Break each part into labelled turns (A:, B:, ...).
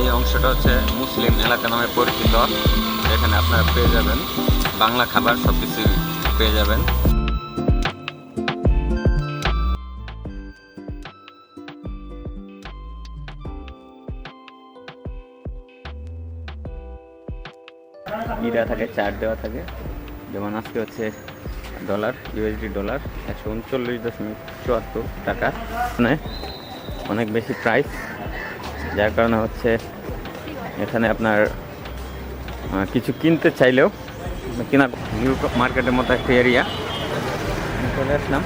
A: এই অংশটা হচ্ছে মুসলিম এলাকা নামে পরিচিত। এখানে আপনারা পেয়ে যাবেন। বাংলা খাবার সব কিছু পেয়ে যাবেন। ই দেওয়া থাকে চার দেওয়া থাকে। যেমন আজকে হচ্ছে ডলার ইউএসডি ডলার, একশো উনচল্লিশ দশমিক চুয়াত্তর টাকা। মানে অনেক বেশি প্রাইস যার কারণে হচ্ছে এখানে আপনার কিছু কিনতে চাইলেও কিনা নিউ মার্কেটের মতো একটা এরিয়া চলে আসলাম।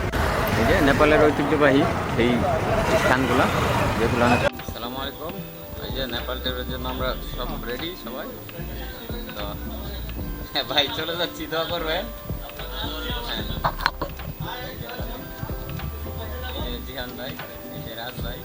A: এই যে নেপালের ঐতিহ্যবাহী সেই স্থানগুলো, যেগুলো অনেক আসসালামু আলাইকুম। এই যে নেপাল ট্রিপের জন্য আমরা সব রেডি সবাই। তো হ্যাঁ ভাই, চলে যাচ্ছি, দোয়া করবে। এই জিহান ভাই রাজ ভাই।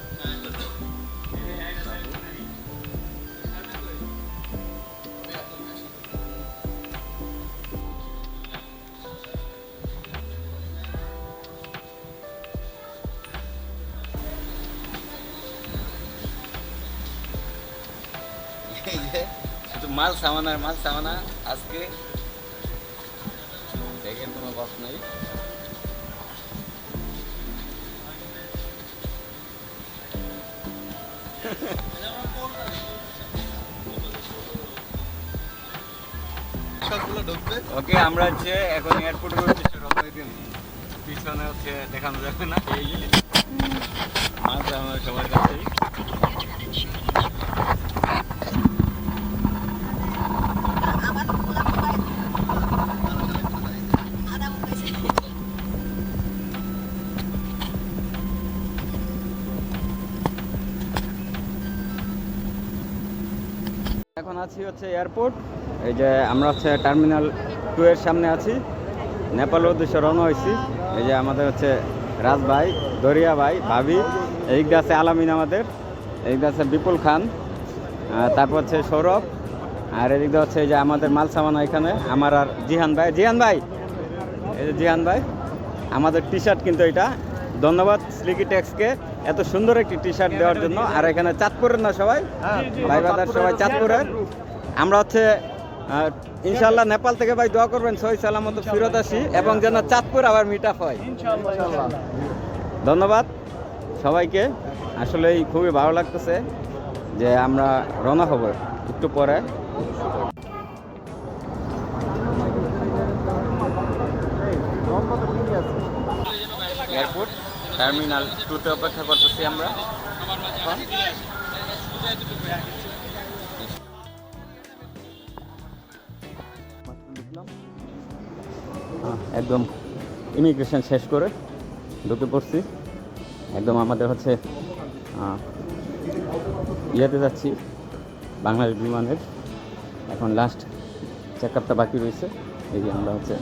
A: মাল সামান আর মাল সামানা আজকে দেখেন কোনো বস নাই। ওকে আমরা হচ্ছে এখন এয়ারপোর্টের উদ্দেশ্যে রওনা দিন পিছনে হচ্ছে দেখানো যাবে না। এই মাল সামানা সবার কাছেই এখন আছি হচ্ছে এয়ারপোর্ট। এই যে আমরা হচ্ছে টার্মিনাল টু এর সামনে আছি। নেপালের উদ্দেশ্যে রওনা হয়েছি। এই যে আমাদের হচ্ছে রাজ ভাই, দরিয়া ভাই, ভাবি এইদিকে আছে আলামিন আমাদের এইদিকে আছে বিপুল খান তারপর হচ্ছে সৌরভ, আর এদিকে হচ্ছে এই যে আমাদের মাল সামানা এখানে, আমার আর জিহান ভাই। জিহান ভাই! এই যে জিহান ভাই, আমাদের টি শার্ট কিন্তু এটা। ধন্যবাদ স্লিকি ট্যাক্সকে এত সুন্দর একটি টি শার্ট দেওয়ার জন্য। আর এখানে চাঁদপুরের না সবাই? ভাই বাদার সবাই চাঁদপুরের আমরা হচ্ছে ইনশাল্লাহ নেপাল থেকে ভাই দোয়া করবেন সহি সালামত ফিরত আসি এবং যেন চাঁদপুর আবার মিট আপ হয়। ধন্যবাদ সবাইকে। আসলেই খুবই ভালো লাগতেছে যে আমরা রওনা হব একটু পরে। এয়ারপোর্ট টার্মিনাল টুতে অপেক্ষা করতেছি আমরা। একদম ইমিগ্রেশন শেষ করে ঢুকে পড়ছি। একদম আমাদের হচ্ছে ইয়েতে যাচ্ছি, বাংলাদেশ বিমানের। এখন লাস্ট চেক আপটা বাকি রয়েছে। এই যে আমরা হচ্ছে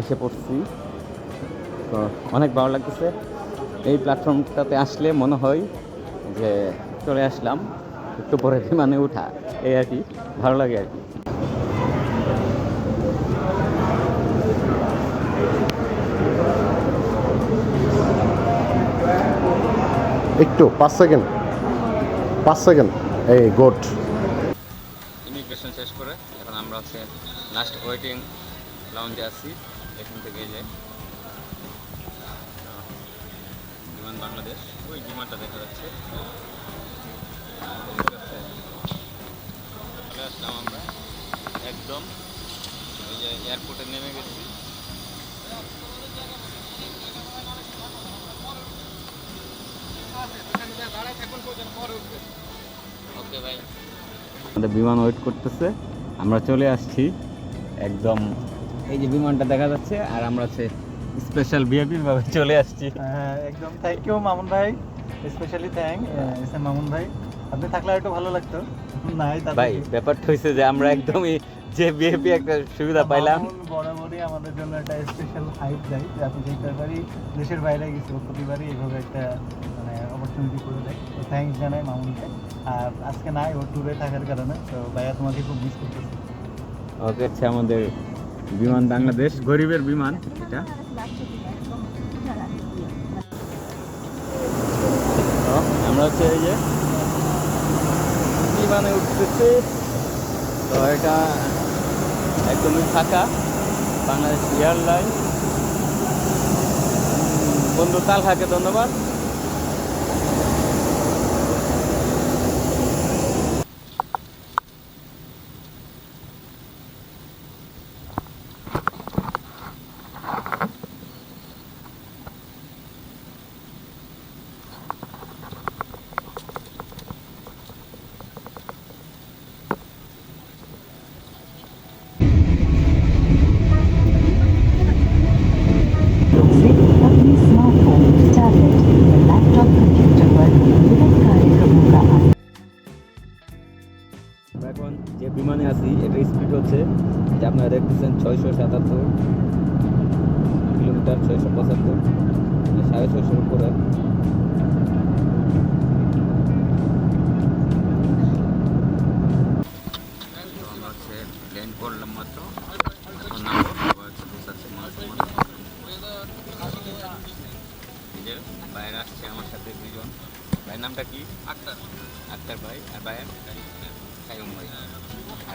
A: এসে পড়ছি। তো অনেক ভালো লাগতেছে। এই প্ল্যাটফর্মটাতে আসলে মনে হয় যে চলে আসলাম একটু পরে বিমানে উঠা এই আর কি ভালো লাগে আর কি।
B: একটু পাঁচ সেকেন্ড পাঁচ সেকেন্ড এই গুড
A: ইমিগ্রেশন শেষ করে এখন আমরা হচ্ছে লাস্ট ওয়েটিং লাউঞ্জে আছি এখান থেকে এই যে বিমান বাংলাদেশ, ওই বিমানটা দেখা যাচ্ছে। চলে আসলাম আমরা একদম এই যে এয়ারপোর্টে নেমে গেছি। বিমান ওয়েট করতেছে। আমরা চলে আসছি একদম এই যে বিমানটা দেখা যাচ্ছে, আর আমরা হচ্ছে স্পেশাল ভিআইপি ভাবে চলে আসছি।
C: হ্যাঁ, একদম। থ্যাংক ইউ মামুন ভাই। Specially thank S M Mamun ভাই। আপনি থাকলে একটু ভালো লাগতো। নাই
A: ভাই? ব্যাপারটা হয়েছে যে আমরা একদমই যে ভিআইপি একটা সুবিধা পাইলাম।
C: বরাবরই আমাদের জন্য একটা স্পেশাল হাইপ দেয় যে আপনি প্রতিবারই দেশের বাইরে গেছি প্রতিবারই এইভাবে একটা মানে অপরচুনিটি করে দেয়। তো থ্যাংকস জানাই মামুনকে। আর আজকে নাই ও ট্যুরে থাকার কারণে। তো ভাইয়া তোমাকে খুব মিস করতেছি।
A: ওকে হচ্ছে আমাদের বিমান বাংলাদেশ, গরিবের বিমান, এটা। আমরা হচ্ছে এই যে বিমানে উঠতেছি। তো এটা একদমই ফাঁকা, বাংলাদেশ এয়ারলাইন। বন্ধু তালহাকে ধন্যবাদ।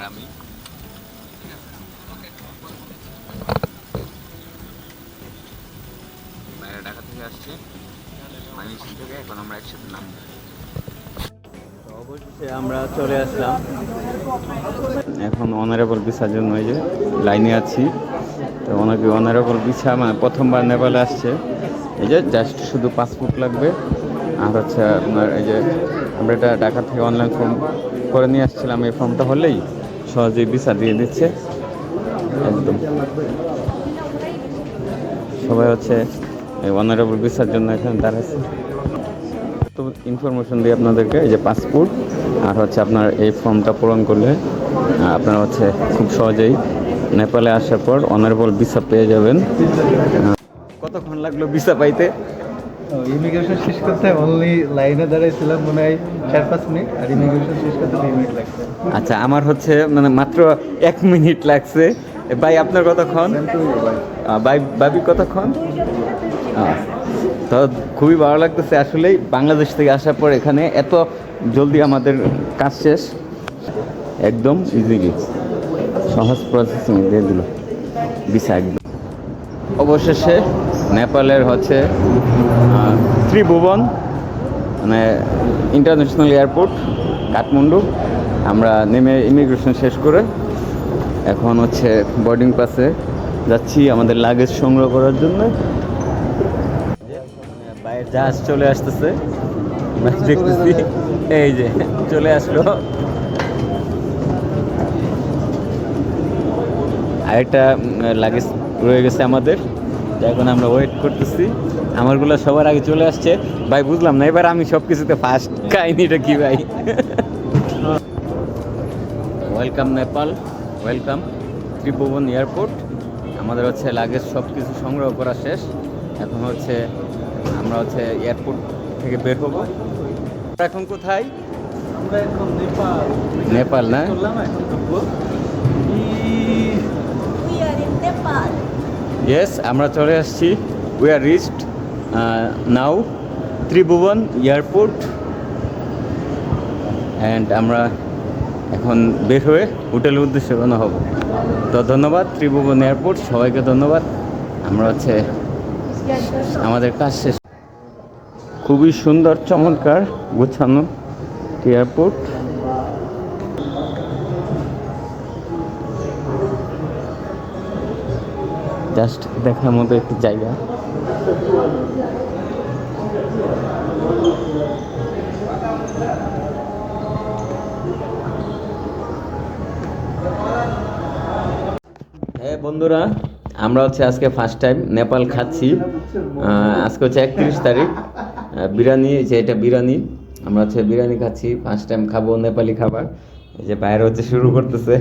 A: আমি। বাইরে ঢাকা থেকে আসছে। থেকে, এখন আমরা একসাথে আমরা চলে আসলাম। এখন অনারেবল ভিসার জন্য এই যে লাইনে আছি। তো অনেকে অনারেবল ভিসা মানে প্রথমবার নেপালে আসছে। এই যে জাস্ট শুধু পাসপোর্ট লাগবে। আর হচ্ছে আপনার এই যে আমরা এটা ঢাকা থেকে অনলাইন ফর্ম করে নিয়ে আসছিলাম, এই ফর্মটা হলেই। সহজেই ভিসা দিয়ে দিচ্ছে। একদম। সবাই হচ্ছে অনারেবল ভিসার জন্য এখানে দাঁড়াচ্ছে তো ইনফরমেশন দিই আপনাদেরকে এই যে পাসপোর্ট আর হচ্ছে আপনার এই ফর্মটা পূরণ করলে আপনারা হচ্ছে খুব সহজেই নেপালে আসার পর অনারেবল ভিসা পেয়ে যাবেন। কতক্ষণ লাগল ভিসা পাইতে?
C: ইমিগ্রেশন শেষ করতে অনলি লাইনে দাঁড়াইছিলাম মনে হয় চার পাঁচ মিনিট আর ইমিগ্রেশন শেষ করতে দুই মিনিট লাগছে।
A: আচ্ছা আমার হচ্ছে মানে মাত্র এক মিনিট লাগছে। ভাই আপনার কতক্ষণ? ভাই ভাবি কতক্ষণ? তো খুবই ভালো লাগতেছে আসলেই বাংলাদেশ থেকে আসার পর এখানে এত জলদি আমাদের কাজ শেষ। একদম ইজিলি সহজ প্রসেসিং দিয়ে দিল। ভিসা একদম। অবশেষে নেপালের হচ্ছে ত্রিভুবন মানে ইন্টারন্যাশনাল এয়ারপোর্ট কাঠমান্ডু। আমরা নেমে ইমিগ্রেশন শেষ করে এখন হচ্ছে বোর্ডিং পাসে যাচ্ছি আমাদের লাগেজ সংগ্রহ করার জন্য। বাইরের জাহাজ চলে আসতেছে। দেখতেছি এই যে চলে আসলো। আরেকটা লাগেজ রয়ে গেছে আমাদের। এখন আমরা ওয়েট করতেছি। আমারগুলো সবার আগে চলে আসছে। ভাই বুঝলাম না এবার আমি সব কিছুতে ফার্স্ট কাহিনিটা কি ভাই? Welcome Nepal welcome Tribhuvan airport আমাদের হচ্ছে লাগেজ সব কিছু সংগ্রহ করা শেষ। এখন হচ্ছে আমরা হচ্ছে এয়ারপোর্ট থেকে বের হব। এখন কোথায়?
C: আমরা এখন নেপাল।
A: নেপাল না? ইয়েস আমরা চলে আসছি। We are reached now Tribhuvan airport and আমরা এখন বের হয়ে হোটেলের উদ্দেশ্যে রওনা হব। তো ধন্যবাদ ত্রিভুবন এয়ারপোর্ট সবাইকে ধন্যবাদ। আমরা হচ্ছে আমাদের কাজ শেষ। খুবই সুন্দর, চমৎকার, গোছানো এয়ারপোর্ট জাস্ট দেখার মতো একটি জায়গা। হ্যাঁ বন্ধুরা, আমরা হচ্ছে আজকে ফার্স্ট টাইম নেপাল খাচ্ছি। আজকে হচ্ছে একত্রিশ তারিখ। বিরিয়ানি যে এটা বিরিয়ানি, আমরা হচ্ছে বিরিয়ানি খাচ্ছি ফার্স্ট টাইম খাব নেপালি খাবার। এই যে বাইরে হচ্ছে শুরু করতেছে।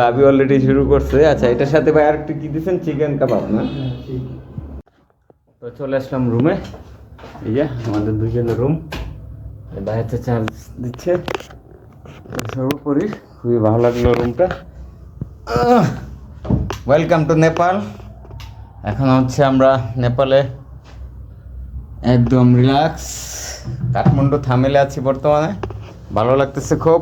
A: বাবি অলরেডি শুরু করছে। আচ্ছা এটার সাথে ভাই আর কি দিচ্ছেন চিকেন কাবাব না? তো চলে আসলাম রুমে এই যে আমাদের দুজনের রুম হচ্ছে চার্জ দিচ্ছে। করি খুবই ভালো লাগল রুমটা ওয়েলকাম টু নেপাল এখন হচ্ছে আমরা নেপালে একদম রিল্যাক্স কাঠমান্ডু থামেলে আছি বর্তমানে। ভালো লাগতেছে খুব।